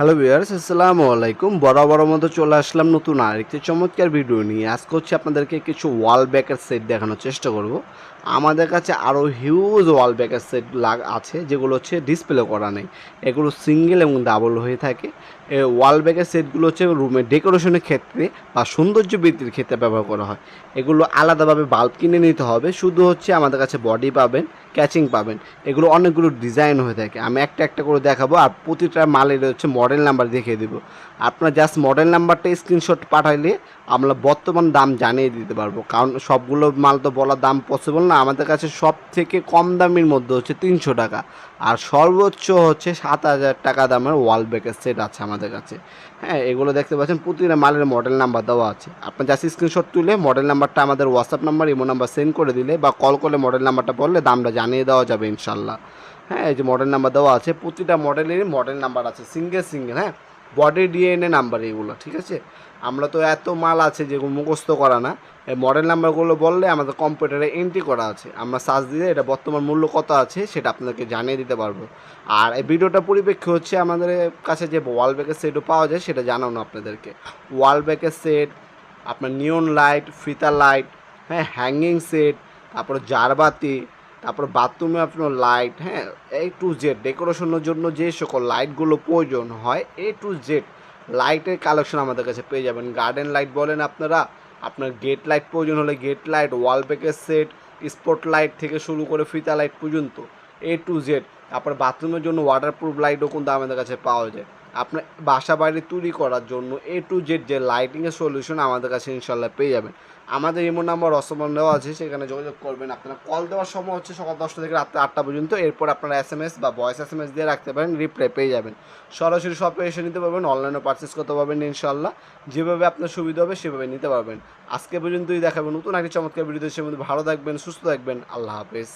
Hello viewers আসসালামু আলাইকুম বড় মতো চলে আসলাম নতুন আরেকটি চমৎকার ভিডিও নিয়ে। আজকে হচ্ছে আপনাদেরকে কিছু ওয়াল ব্যাকের সেট দেখানোর চেষ্টা করব। আমাদের কাছে আরও হিউজ ওয়াল ব্যাকের সেট লাগ আছে, যেগুলো হচ্ছে ডিসপ্লে করা নেই। এগুলো সিঙ্গেল এবং ডাবল হয়ে থাকে। এই ওয়াল ব্যাকের সেটগুলো হচ্ছে রুমের ডেকোরেশনের ক্ষেত্রে বা সৌন্দর্য বৃদ্ধির ক্ষেত্রে ব্যবহার করা হয়। এগুলো আলাদাভাবে বাল্ব কিনে নিতে হবে। শুধু হচ্ছে আমাদের কাছে বডি পাবেন ক্যাচিং পাবেন। এগুলো অনেকগুলো ডিজাইন হয়ে থাকে। আমি একটা একটা করে দেখাবো আর প্রতিটা মালের হচ্ছে মডেল নাম্বার দেখিয়ে দেবো। আপনার জাস্ট মডেল নাম্বারটা স্ক্রিনশট পাঠাইলে আমরা বর্তমান দাম জানিয়ে দিতে পারব। কারণ সবগুলো মাল তো বলার দাম পসিবল না, আমাদের কাছে সব থেকে কম দামের মধ্যে হচ্ছে তিনশো টাকা। আর সর্বোচ্চ হচ্ছে সাত হাজার টাকা দামের ওয়াল ব্যাকের সেট আছে আমাদের কাছে। হ্যাঁ এগুলো দেখতে পাচ্ছেন, প্রতিটা মালের মডেল নাম্বার দেওয়া আছে। আপনার জাস্ট স্ক্রিনশট তুলে মডেল নাম্বারটা আমাদের WhatsApp number imo number send করে দিলে বা কল করলে মডেল নাম্বারটা বললে দামটা জানিয়ে দেওয়া যাবে ইনশাল্লাহ। হ্যাঁ এই যে মডেল নাম্বার দেওয়া আছে, প্রতিটা মডেলেরই মডেল নাম্বার আছে সিঙ্গেল সিঙ্গেল হ্যাঁ। বডি ডিএনএ নাম্বার এইগুলো, ঠিক আছে? আমরা তো এত মাল আছে যেগুলো মুখস্থ করা না। এই মডেল নাম্বারগুলো বললে আমাদের কম্পিউটারে এন্ট্রি করা আছে। আমরা সার্চ দিলে এটা বর্তমান মূল্য কত আছে সেটা আপনাকে জানিয়ে দিতে পারব। আর এই ভিডিওটা পরিপ্রেক্ষে হচ্ছে আমাদের কাছে যে ওয়াল ব্যাকের সেটও পাওয়া যায় সেটা জানানো আপনাদেরকে। ওয়াল ব্যাকের সেট আপনার নিয়ন লাইট ফিতা লাইট হ্যাঁ হ্যাঙ্গিং সেট তারপর জারবাতি তারপর বাথরুমে আপনার লাইট হ্যাঁ এ টু জেড ডেকোরেশনের জন্য যে সকল লাইটগুলো প্রয়োজন হয় এ টু জেড লাইটের কালেকশন আমাদের কাছে পেয়ে যাবেন। গার্ডেন লাইট বলেন আপনারা, আপনার গেট লাইট প্রয়োজন হলে গেট লাইট ওয়াল প্যাকের সেট স্পট লাইট থেকে শুরু করে ফিতা লাইট পর্যন্ত এ টু জেড তারপর বাথরুমের জন্য ওয়াটারপ্রুফ লাইটও কিন্তু আমাদের কাছে পাওয়া যায়। আপনার বাসা বাড়ি তৈরি করার জন্য এ টু জেড যে লাইটিংয়ের সলিউশন আমাদের কাছে ইনশাল্লাহ পেয়ে যাবেন। আমাদের এমন নাম্বার অসমান দেওয়া আছে, সেখানে যোগাযোগ করবেন। আপনারা কল দেওয়ার সময় হচ্ছে সকাল দশটা থেকে রাত্রে আটটা পর্যন্ত, এরপর আপনারা এস এম এস বা ভয়েস এস এম এস দিয়ে রাখতে পারেন রিপ্লাই পেয়ে যাবেন। সরাসরি শপে এসে নিতে পারবেন অনলাইনে পারচেস করতে পারবেন ইনশাল্লাহ। যেভাবে আপনার সুবিধা হবে, সেভাবে নিতে পারবেন। আজকে পর্যন্তই দেখাবেন নতুন একটি চমৎকার ভিডিও সে মধ্যে ভালো থাকবেন, সুস্থ থাকবেন। আল্লাহ হাফেজ।